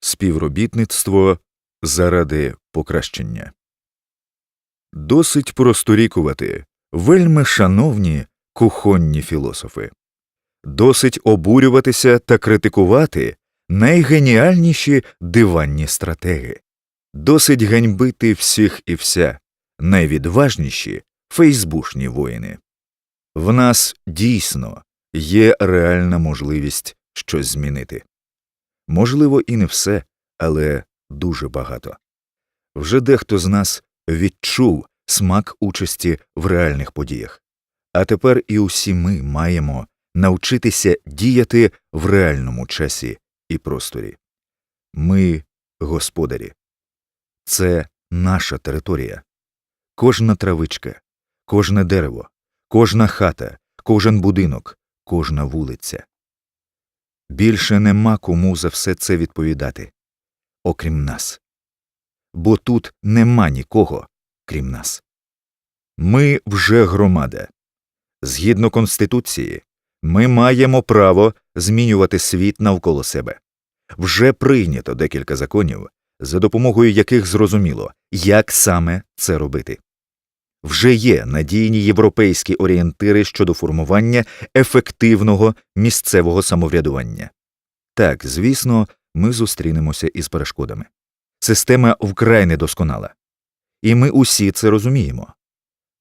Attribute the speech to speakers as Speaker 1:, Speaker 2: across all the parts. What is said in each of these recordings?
Speaker 1: Співробітництво заради покращення. Досить просторікувати, вельми шановні кухонні філософи. Досить обурюватися та критикувати найгеніальніші диванні стратеги. Досить ганьбити всіх і вся, найвідважніші фейсбушні воїни. В нас дійсно є реальна можливість щось змінити. Можливо, і не все, але дуже багато. Вже дехто з нас відчув смак участі в реальних подіях, а тепер і усі ми маємо навчитися діяти в реальному часі і просторі. Ми господарі. Це наша територія. Кожна травичка, кожне дерево, кожна хата, кожен будинок, кожна вулиця. Більше нема кому за все це відповідати, окрім нас. Бо тут нема нікого, крім нас. Ми вже громада. Згідно Конституції, ми маємо право змінювати світ навколо себе. Вже прийнято декілька законів, за допомогою яких зрозуміло, як саме це робити. Вже є надійні європейські орієнтири щодо формування ефективного місцевого самоврядування. Так, звісно, ми зустрінемося із перешкодами. Система вкрай недосконала. І ми усі це розуміємо.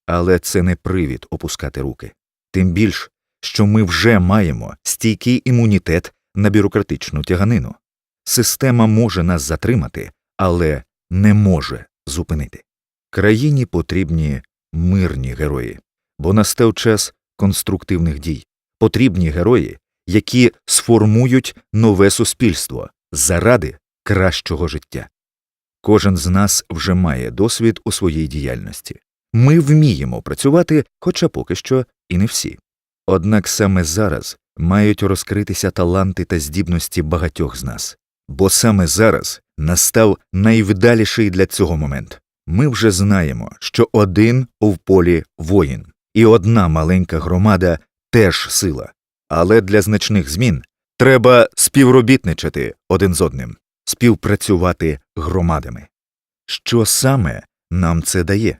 Speaker 1: Але це не привід опускати руки. Тим більш, що ми вже маємо стійкий імунітет на бюрократичну тяганину. Система може нас затримати, але не може зупинити. Країні потрібні мирні герої, бо настав час конструктивних дій, потрібні герої, які сформують нове суспільство заради кращого життя. Кожен з нас вже має досвід у своїй діяльності. Ми вміємо працювати, хоча поки що і не всі. Однак саме зараз мають розкритися таланти та здібності багатьох з нас, бо саме зараз настав найвдаліший для цього момент. Ми вже знаємо, що один у полі воїн, і одна маленька громада теж сила. Але для значних змін треба співробітничати один з одним, співпрацювати громадами. Що саме нам це дає?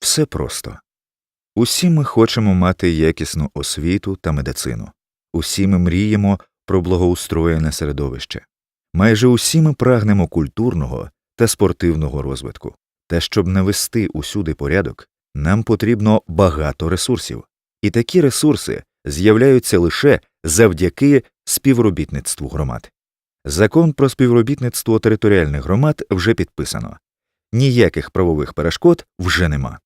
Speaker 1: Все просто. Усі ми хочемо мати якісну освіту та медицину. Усі ми мріємо про благоустроєне середовище. Майже усі ми прагнемо культурного та спортивного розвитку. Та щоб навести усюди порядок, нам потрібно багато ресурсів, і такі ресурси з'являються лише завдяки співробітництву громад. Закон про співробітництво територіальних громад вже підписано, ніяких правових перешкод вже нема.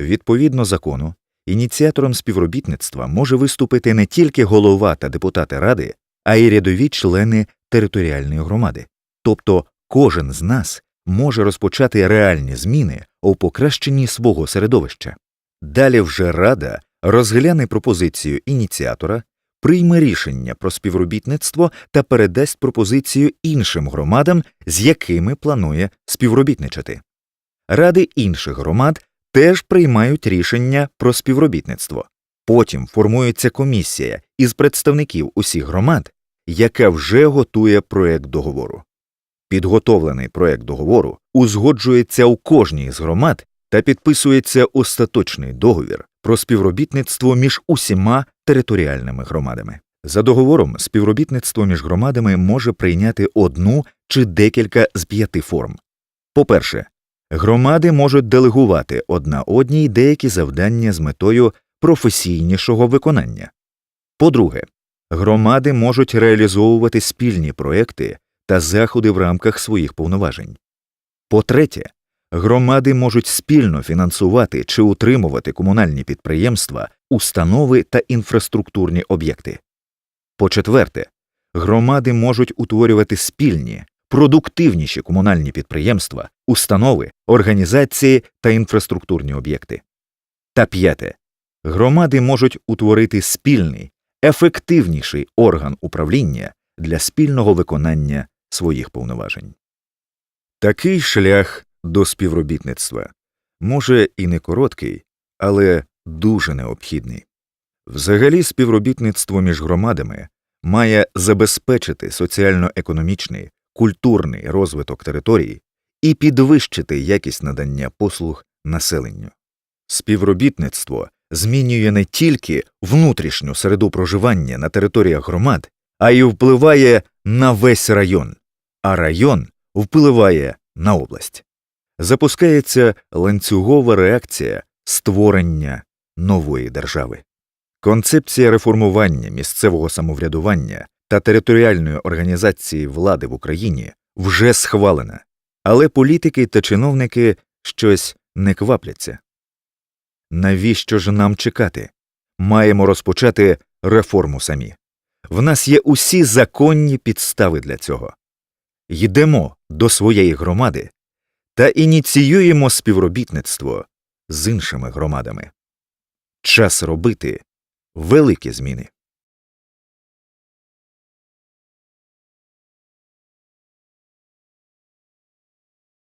Speaker 1: Відповідно закону, ініціатором співробітництва може виступити не тільки голова та депутати ради, а й рядові члени територіальної громади, тобто кожен з нас може розпочати реальні зміни у покращенні свого середовища. Далі вже рада розгляне пропозицію ініціатора, прийме рішення про співробітництво та передасть пропозицію іншим громадам, з якими планує співробітничати. Ради інших громад теж приймають рішення про співробітництво. Потім формується комісія із представників усіх громад, яка вже готує проект договору. Підготовлений проект договору узгоджується у кожній з громад та підписується остаточний договір про співробітництво між усіма територіальними громадами. За договором співробітництво між громадами може прийняти одну чи декілька з п'яти форм. По-перше, громади можуть делегувати одна одній деякі завдання з метою професійнішого виконання. По-друге, громади можуть реалізовувати спільні проекти та заходи в рамках своїх повноважень. По-третє, громади можуть спільно фінансувати чи утримувати комунальні підприємства, установи та інфраструктурні об'єкти. По-четверте, громади можуть утворювати спільні, продуктивніші комунальні підприємства, установи, організації та інфраструктурні об'єкти. Та п'яте, громади можуть утворити спільний, ефективніший орган управління для спільного виконання своїх повноважень. Такий шлях до співробітництва може і не короткий, але дуже необхідний. Взагалі, співробітництво між громадами має забезпечити соціально-економічний, культурний розвиток територій і підвищити якість надання послуг населенню. Співробітництво змінює не тільки внутрішню середу проживання на територіях громад, а й впливає на весь район, а район впливає на область. Запускається ланцюгова реакція створення нової держави. Концепція реформування місцевого самоврядування та територіальної організації влади в Україні вже схвалена, але політики та чиновники щось не квапляться. Навіщо ж нам чекати? Маємо розпочати реформу самі. В нас є усі законні підстави для цього. Йдемо до своєї громади та ініціюємо співробітництво з іншими громадами. Час робити великі зміни.